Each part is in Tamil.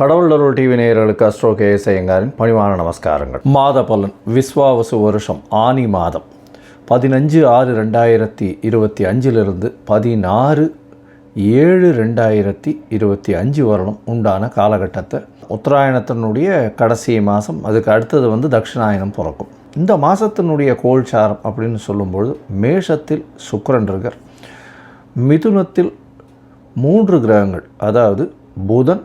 கடவுளருள் டிவி நேயர்களுக்கு அஸ்ட்ரோ கே ஐயங்காரின் பணிவான நமஸ்காரங்கள். மாத பலன் விஸ்வாவசு வருஷம் ஆனி மாதம். பதினஞ்சு ஆறு ரெண்டாயிரத்தி இருபத்தி அஞ்சிலிருந்து பதினாறு ஏழு ரெண்டாயிரத்தி இருபத்தி அஞ்சு வருடம் உண்டான காலகட்டத்தை உத்தராயணத்தினுடைய கடைசி மாதம் அதுக்கு அடுத்தது வந்து தட்சிணாயனம் பிறக்கும். இந்த மாதத்தினுடைய கோல்சாரம் அப்படின்னு சொல்லும்பொழுது மேஷத்தில் சுக்கரன் இருக்கார். மிதுனத்தில் மூன்று கிரகங்கள் அதாவது புதன்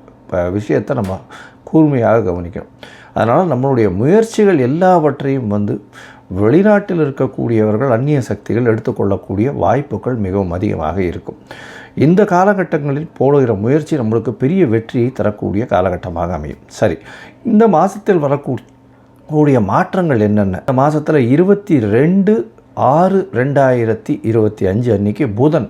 விஷயத்தை நம்ம கூர்மையாக கவனிக்கணும். அதனால் நம்மளுடைய முயற்சிகள் எல்லாவற்றையும் வந்து வெளிநாட்டில் இருக்கக்கூடியவர்கள் அந்நிய சக்திகள் எடுத்துக்கொள்ளக்கூடிய வாய்ப்புகள் மிகவும் அதிகமாக இருக்கும். இந்த காலகட்டங்களில் போடுகிற முயற்சி நம்மளுக்கு பெரிய வெற்றியை தரக்கூடிய காலகட்டமாக அமையும். சரி இந்த மாதத்தில் வரக்கூடிய மாற்றங்கள் என்னென்ன? இந்த மாதத்தில் இருபத்தி ரெண்டு ஆறு ரெண்டாயிரத்தி இருபத்தி அஞ்சு அன்னைக்கு புதன்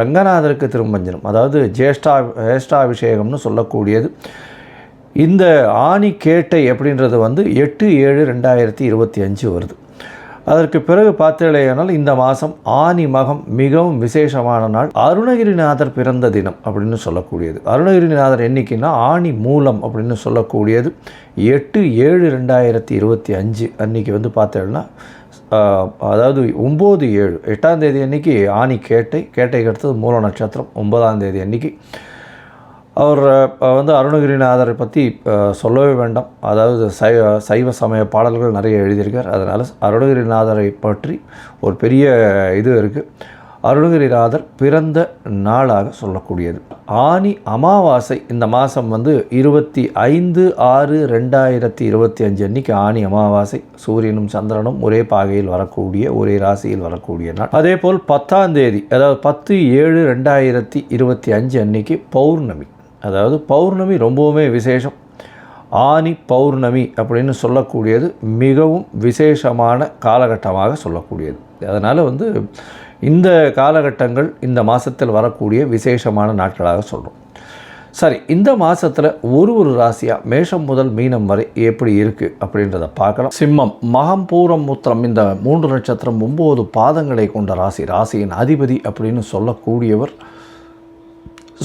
ரங்கநாதருக்கு திருமஞ்சனம் அதாவது ஜேஷ்டா ஜேஷ்டாபிஷேகம்னு சொல்லக்கூடியது. இந்த ஆணி கேட்டை அப்படின்றது வந்து எட்டு ஏழு ரெண்டாயிரத்தி இருபத்தி அஞ்சு வருது. அதற்கு பிறகு பார்த்தேனால் இந்த மாதம் ஆனி மகம் மிகவும் விசேஷமான நாள். அருணகிரிநாதர் பிறந்த தினம் அப்படின்னு சொல்லக்கூடியது. அருணகிரிநாதர் என்றைக்குன்னா ஆனி மூலம் அப்படின்னு சொல்லக்கூடியது. எட்டு ஏழு ரெண்டாயிரத்தி இருபத்தி அஞ்சு அன்றைக்கி வந்து பார்த்தேன்னா அதாவது ஒம்பது ஏழு எட்டாம் தேதி அன்னைக்கு ஆணி கேட்டை கேட்டைக்கு அடுத்தது மூல நட்சத்திரம் ஒன்பதாம் தேதி அன்னைக்கு. அவர் வந்து அருணகிரிநாதரை பற்றி சொல்லவே வேண்டாம். அதாவது சைவ சைவ சமய பாடல்கள் நிறைய எழுதியிருக்கார். அதனால் அருணகிரிநாதரை பற்றி ஒரு பெரிய இது இருக்குது அருணகிரிநாதர் பிறந்த நாளாக சொல்லக்கூடியது. ஆனி அமாவாசை இந்த மாதம் வந்து இருபத்தி ஐந்து ஆறு ரெண்டாயிரத்தி இருபத்தி அஞ்சு அன்னைக்கு ஆனி அமாவாசை. சூரியனும் சந்திரனும் ஒரே பாகையில் வரக்கூடிய ஒரே ராசியில் வரக்கூடிய நாள். அதே போல் பத்தாம் தேதி அதாவது பத்து ஏழு ரெண்டாயிரத்தி இருபத்தி அஞ்சு அன்னைக்கு பௌர்ணமி. அதாவது பௌர்ணமி ரொம்பவுமே விசேஷம். ஆனி பௌர்ணமி அப்படின்னு சொல்லக்கூடியது மிகவும் விசேஷமான காலகட்டமாக சொல்லக்கூடியது. அதனால் வந்து இந்த காலகட்டங்கள் இந்த மாதத்தில் வரக்கூடிய விசேஷமான நாட்களாக சொல்கிறோம் சரி இந்த மாதத்தில் ஒரு ஒரு ராசியாக மேஷம் முதல் மீனம் வரை எப்படி இருக்குது அப்படின்றத பார்க்கலாம். சிம்மம் மகம் பூரம் முத்திரம் இந்த மூன்று நட்சத்திரம் ஒம்பது பாதங்களை கொண்ட ராசி ராசியின் அதிபதி அப்படின்னு சொல்லக்கூடியவர்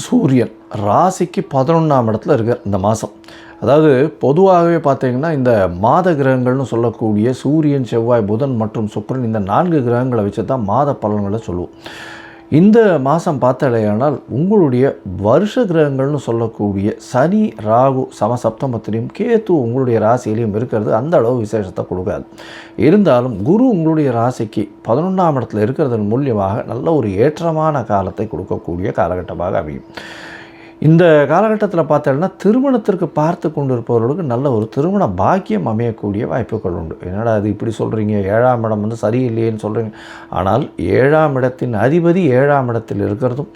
சூரியன். ராசிக்கு பதினொன்றாம் இடத்துல இருக்கார் இந்த மாதம் அதாவது பொதுவாகவே பார்த்தீங்கன்னா இந்த மாத கிரகங்கள்னு சொல்லக்கூடிய சூரியன் செவ்வாய் புதன் மற்றும் சுக்கரன் இந்த நான்கு கிரகங்களை வச்சு தான் மாத பலன்களை சொல்லுவோம். இந்த மாதம் பார்த்தடையானால் உங்களுடைய வருஷ கிரகங்கள்னு சொல்லக்கூடிய சனி ராகு சமசப்தமத்திலையும் கேத்து உங்களுடைய ராசியிலையும் இருக்கிறது. அந்த அளவு விசேஷத்தை கொடுக்காது. இருந்தாலும் குரு உங்களுடைய ராசிக்கு பதினொன்றாம் இடத்துல இருக்கிறதன் மூலியமாக நல்ல ஒரு ஏற்றமான காலத்தை கொடுக்கக்கூடிய காலகட்டமாக அமையும். இந்த காலகட்டத்தில் பார்த்தோம்னா திருமணத்திற்கு பார்த்து கொண்டு இருப்பவர்களுக்கு நல்ல ஒரு திருமண பாக்கியம் அமையக்கூடிய வாய்ப்புகள் உண்டு. என்னடா அது இப்படி சொல்கிறீங்க ஏழாம் இடம் வந்து சரியில்லையேன்னு சொல்கிறீங்க ஆனால் ஏழாம் இடத்தின் அதிபதி ஏழாம் இடத்தில் இருக்கிறதும்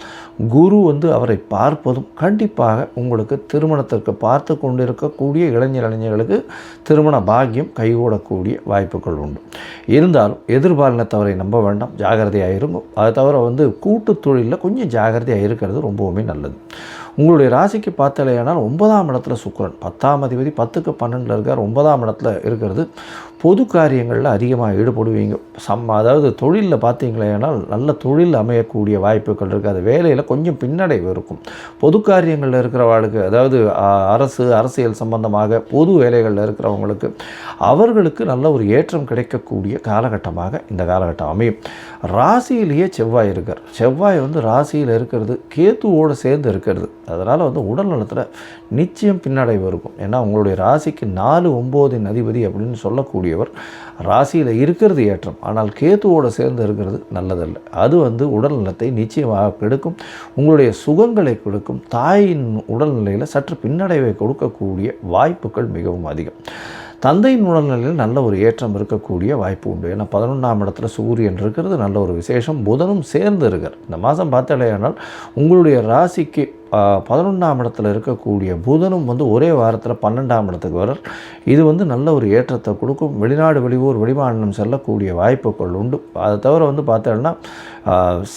குரு வந்து அவரை பார்ப்பதும் கண்டிப்பாக உங்களுக்கு திருமணத்திற்கு பார்த்து கொண்டு இருக்கக்கூடிய இளைஞர் இளைஞர்களுக்கு திருமண பாக்கியம் கைகூடக்கூடிய வாய்ப்புகள் உண்டு. இருந்தாலும் எதிர்பாலினத்தவரை நம்ப வேண்டாம். ஜாகிரதையாக இருக்கும் அதை தவிர வந்து கூட்டு தொழிலில் கொஞ்சம் ஜாகிரதையாக இருக்கிறது ரொம்பவுமே நல்லது. உங்களுடைய ராசிக்கு பார்த்தலையானால் ஒன்பதாம் இடத்துல சுக்கரன் பத்தாம் அதிபதி பத்துக்கு பன்னெண்டில் இருக்கார் ஒன்பதாம் இடத்துல இருக்கிறது. பொது காரியங்களில் அதிகமாக ஈடுபடுவீங்க. சம் அதாவது தொழிலில் பார்த்தீங்களேனால் நல்ல தொழில் அமையக்கூடிய வாய்ப்புகள் இருக்குது. அது வேலையில் கொஞ்சம் பின்னடைவு இருக்கும். பொது காரியங்களில் இருக்கிறவாளுக்கு அதாவது அரசு அரசியல் சம்பந்தமாக பொது வேலைகளில் இருக்கிறவங்களுக்கு அவர்களுக்கு நல்ல ஒரு ஏற்றம் கிடைக்கக்கூடிய காலகட்டமாக இந்த காலகட்டம் அமையும். ராசியிலேயே செவ்வாய் இருக்கார். செவ்வாய் வந்து ராசியில் இருக்கிறது கேத்துவோடு சேர்ந்து இருக்கிறது. அதனால் வந்து உடல் நலத்தில் நிச்சயம் பின்னடைவு இருக்கும். ஏன்னா உங்களுடைய ராசிக்கு நாலு ஒம்போதின் அதிபதி அப்படின்னு சொல்லக்கூடிய சொல்லக்கூடியவர் ராசியில் இருக்கிறது ஏற்றம். ஆனால் கேத்துவோடு சேர்ந்து இருக்கிறது நல்லதல்ல. அது வந்து உடல் நலத்தை நிச்சயமாக கெடுக்கும். உங்களுடைய சுகங்களை கொடுக்கும். தாயின் உடல்நிலையில் சற்று பின்னடைவை கொடுக்கக்கூடிய வாய்ப்புகள் மிகவும் அதிகம். தந்தையின் உடல்நிலையில் நல்ல ஒரு ஏற்றம் இருக்கக்கூடிய வாய்ப்பு உண்டு. ஏன்னா பதினொன்றாம் இடத்துல சூரியன் இருக்கிறது. நல்ல ஒரு விசேஷம். புதனும் சேர்ந்து இருக்கிறார் இந்த மாதம் பார்த்தாலேயானால் உங்களுடைய ராசிக்கு பதினொன்றாம் இடத்துல இருக்கக்கூடிய புதனும் வந்து ஒரே வாரத்தில் பன்னெண்டாம் இடத்துக்கு வரார் இது வந்து நல்ல ஒரு ஏற்றத்தை கொடுக்கும். வெளிநாடு வெளியூர் வெளிமாநிலம் செல்லக்கூடிய வாய்ப்புகள் உண்டு. அதை தவிர வந்து பார்த்தோம்னா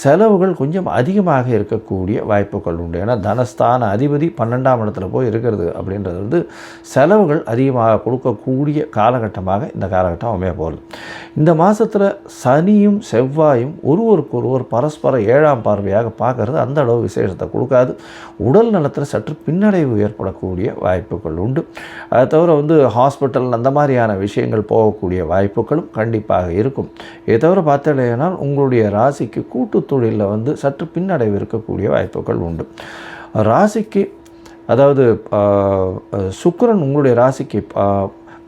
செலவுகள் கொஞ்சம் அதிகமாக இருக்கக்கூடிய வாய்ப்புகள் உண்டு. ஏன்னா தனஸ்தான அதிபதி பன்னெண்டாம் இடத்துல போய் இருக்கிறது அப்படின்றது வந்து செலவுகள் அதிகமாக கொடுக்கக்கூடிய காலகட்டமாக இந்த காலகட்டம் அமைய போகிறது இந்த மாதத்தில் சனியும் செவ்வாயும் ஒருவருக்கு ஒருவர் பரஸ்பர ஏழாம் பார்வையாக பார்க்கறது அந்த அளவு விசேஷத்தை கொடுக்காது. உடல் நலத்தில் சற்று பின்னடைவு ஏற்படக்கூடிய வாய்ப்புகள் உண்டு. அதை தவிர வந்து ஹாஸ்பிட்டல் அந்த மாதிரியான விஷயங்கள் போகக்கூடிய வாய்ப்புகளும் கண்டிப்பாக இருக்கும். இதை தவிர பார்த்தீங்கன்னா உங்களுடைய ராசிக்கு கூட்டு தொழிலில் வந்து சற்று பின்னடைவு இருக்கக்கூடிய வாய்ப்புகள் உண்டு. ராசிக்கு அதாவது சுக்கரன் உங்களுடைய ராசிக்கு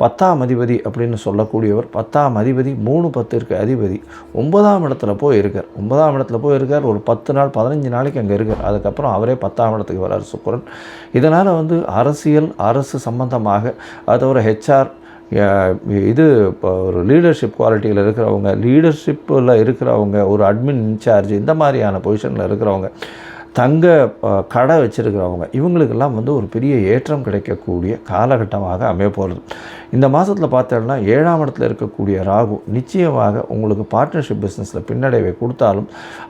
பத்தாம் அதிபதி அப்படின்னு சொல்லக்கூடியவர் பத்தாம் அதிபதி மூணு பத்திற்கு அதிபதி ஒன்பதாம் இடத்துல போய் இருக்கார். ஒன்பதாம் இடத்துல போய் இருக்கார் ஒரு பத்து நாள் பதினஞ்சு நாளைக்கு அங்கே இருக்கார். அதுக்கப்புறம் அவரே பத்தாம் இடத்துக்கு வரார் சுக்கரன். இதனால் வந்து அரசியல் அரசு சம்பந்தமாக அதை ஒரு ஹெச்ஆர் இது இப்போ ஒரு லீடர்ஷிப் குவாலிட்டியில் இருக்கிறவங்க லீடர்ஷிப்பில் இருக்கிறவங்க ஒரு அட்மின் இன்சார்ஜ் இந்த மாதிரியான பொசிஷனில் இருக்கிறவங்க தங்க கடை வச்சுருக்கிறவங்க இவங்களுக்கெல்லாம் வந்து ஒரு பெரிய ஏற்றம் கிடைக்கக்கூடிய காலகட்டமாக அமைய போகிறது இந்த மாதத்தில் பார்த்தோம்னா ஏழாம் இடத்துல இருக்கக்கூடிய ராகு நிச்சயமாக உங்களுக்கு பார்ட்னர்ஷிப் பிஸ்னஸில் பின்னடைவை கொடுத்தாலும்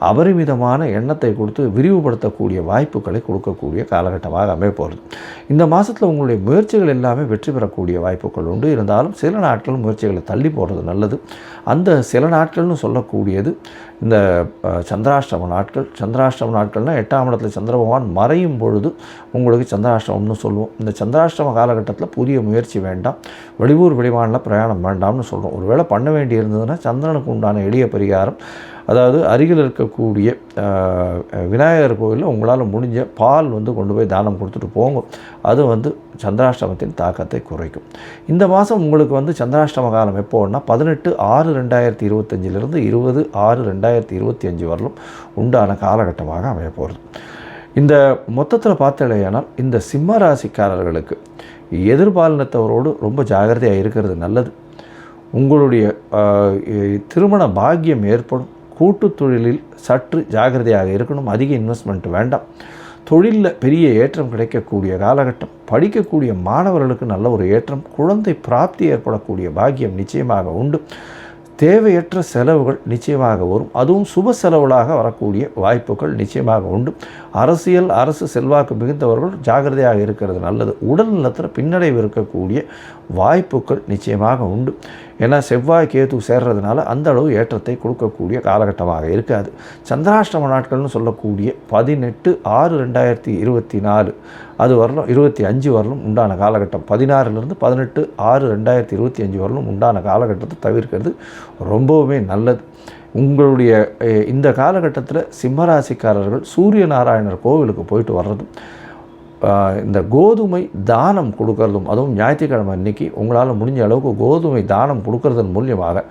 அபரிமிதமான எண்ணத்தை கொடுத்து விரிவுபடுத்தக்கூடிய வாய்ப்புகளை கொடுக்கக்கூடிய காலகட்டமாக அமைய போகிறது இந்த மாதத்தில் உங்களுடைய முயற்சிகள் எல்லாமே வெற்றி பெறக்கூடிய வாய்ப்புகள் உண்டு. இருந்தாலும் சில நாட்கள் முயற்சிகளை தள்ளி போடுறது நல்லது. அந்த சில நாட்கள்னு சொல்லக்கூடியது இந்த சந்திராஷ்டம நாட்கள் சந்திராஷ்டம நாட்கள்னால் எட்டாம் இடத்துல சந்திர பகவான் மறையும் பொழுது உங்களுக்கு சந்திராஷ்டமம்னு சொல்லுவோம் இந்த சந்திராஷ்டம காலகட்டத்தில் புதிய முயற்சி வேண்டாம். வெளியூர் வெளிமாநில பிரயாணம் வேண்டாம்னு சொல்கிறோம் ஒருவேளை பண்ண வேண்டி இருந்ததுன்னா சந்திரனுக்கு உண்டான எளிய பரிகாரம் அதாவது அருகில் இருக்கக்கூடிய விநாயகர் கோவிலில் உங்களால் முடிஞ்ச பால் வந்து கொண்டு போய் தானம் கொடுத்துட்டு போங்க. அது வந்து சந்திராஷ்டமத்தின் தாக்கத்தை குறைக்கும். இந்த மாதம் உங்களுக்கு வந்து சந்திராஷ்டம காலம் எப்போன்னா பதினெட்டு ஆறு ரெண்டாயிரத்தி இருபத்தஞ்சிலிருந்து இருபது ஆறு ரெண்டாயிரத்தி இருபத்தி அஞ்சு வரலும் உண்டான காலகட்டமாக அமைய போகிறது இந்த மொத்தத்தில் பார்த்தலையானால் இந்த சிம்ம ராசிக்காரர்களுக்கு எதிர்பாலினத்தவரோடு ரொம்ப ஜாகிரதையாக இருக்கிறது நல்லது. உங்களுடைய திருமண பாக்கியம் ஏற்படும். கூட்டுத் தொழிலில் சற்று ஜாகிரதையாக இருக்கணும். அதிக இன்வெஸ்ட்மெண்ட் வேண்டாம். தொழிலில் பெரிய ஏற்றம் கிடைக்கக்கூடிய காலகட்டம். படிக்கக்கூடிய மாணவர்களுக்கு நல்ல ஒரு ஏற்றம். குழந்தை பிராப்தி ஏற்படக்கூடிய பாக்கியம் நிச்சயமாக உண்டு. தேவையற்ற செலவுகள் நிச்சயமாக வரும். அதுவும் சுப செலவுகளாக வரக்கூடிய வாய்ப்புகள் நிச்சயமாக உண்டு. அரசியல் அரசு செல்வாக்கு மிகுந்தவர்கள் ஜாகிரதையாக இருக்கிறது நல்லது. உடல் நலத்தில் பின்னடைவு இருக்கக்கூடிய வாய்ப்புகள் நிச்சயமாக உண்டு. ஏன்னா செவ்வாய் கேது சேர்றதுனால அந்த அளவு ஏற்றத்தை கொடுக்கக்கூடிய காலகட்டமாக இருக்காது. சந்திராஷ்டம நாட்கள்னு சொல்லக்கூடிய பதினெட்டு ஆறு ரெண்டாயிரத்தி இருபத்தி நாலு அது வரலும் இருபத்தி அஞ்சு வரலும் உண்டான காலகட்டம். பதினாறுலேருந்து பதினெட்டு ஆறு ரெண்டாயிரத்தி இருபத்தி அஞ்சு வரலும் உண்டான காலகட்டத்தை தவிர்க்கிறது ரொம்பவுமே நல்லது. உங்களுடைய இந்த காலகட்டத்தில் சிம்மராசிக்காரர்கள் சூரிய நாராயணர் கோவிலுக்கு போயிட்டு வர்றதும் இந்த கோதுமை தானம் கொடுக்கறதும் அதுவும் ஞாயிற்றுக்கிழமை அன்னைக்கு உங்களால் முடிஞ்ச அளவுக்கு கோதுமை தானம் கொடுக்கறதன் மூலியமாக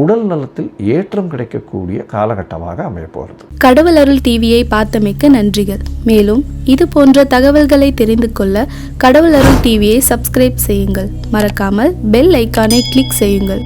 உடல் நலத்தில் ஏற்றம் கிடைக்கக்கூடிய காலகட்டமாக அமையப்போகிறது கடவுள் அருள் டிவியை பார்த்தமைக்க நன்றிகள். மேலும் இது போன்ற தகவல்களை தெரிந்து கொள்ள கடவுள் அருள் டிவியை சப்ஸ்கிரைப் செய்யுங்கள். மறக்காமல் பெல் ஐக்கானை கிளிக் செய்யுங்கள்.